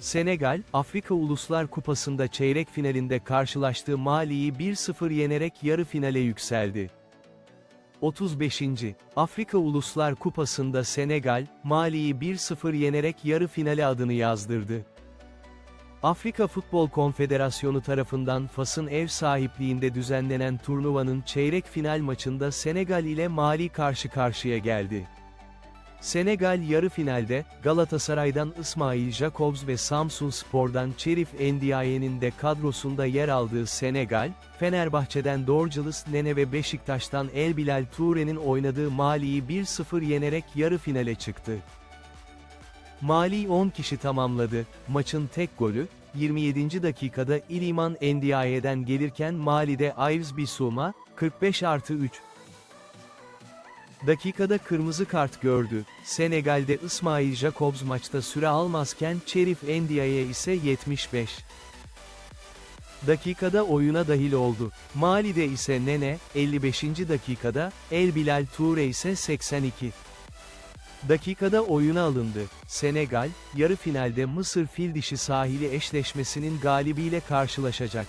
Senegal, Afrika Uluslar Kupası'nda çeyrek finalinde karşılaştığı Mali'yi 1-0 yenerek yarı finale yükseldi. 35. Afrika Uluslar Kupası'nda Senegal, Mali'yi 1-0 yenerek yarı finale adını yazdırdı. Afrika Futbol Konfederasyonu tarafından Fas'ın ev sahipliğinde düzenlenen turnuvanın çeyrek final maçında Senegal ile Mali karşı karşıya geldi. Senegal yarı finalde, Galatasaray'dan İsmail Jacobs ve Samsun Spor'dan Çerif Endiaye'nin de kadrosunda yer aldığı Senegal, Fenerbahçe'den Dorcalis Nene ve Beşiktaş'tan El Bilal Toure'nin oynadığı Mali'yi 1-0 yenerek yarı finale çıktı. Mali 10 kişi tamamladı, maçın tek golü, 27. dakikada İliman Endiaye'den gelirken Mali'de Ayvz Bissouma, 45 artı 3, dakikada kırmızı kart gördü. Senegal'de İsmail Jacobs maçta süre almazken Çerif Endiaye ise 75. dakikada oyuna dahil oldu. Mali'de ise Nene, 55. dakikada, El Bilal Toure ise 82. dakikada oyuna alındı. Senegal, yarı finalde Mısır Fil Dişi sahili eşleşmesinin galibiyle karşılaşacak.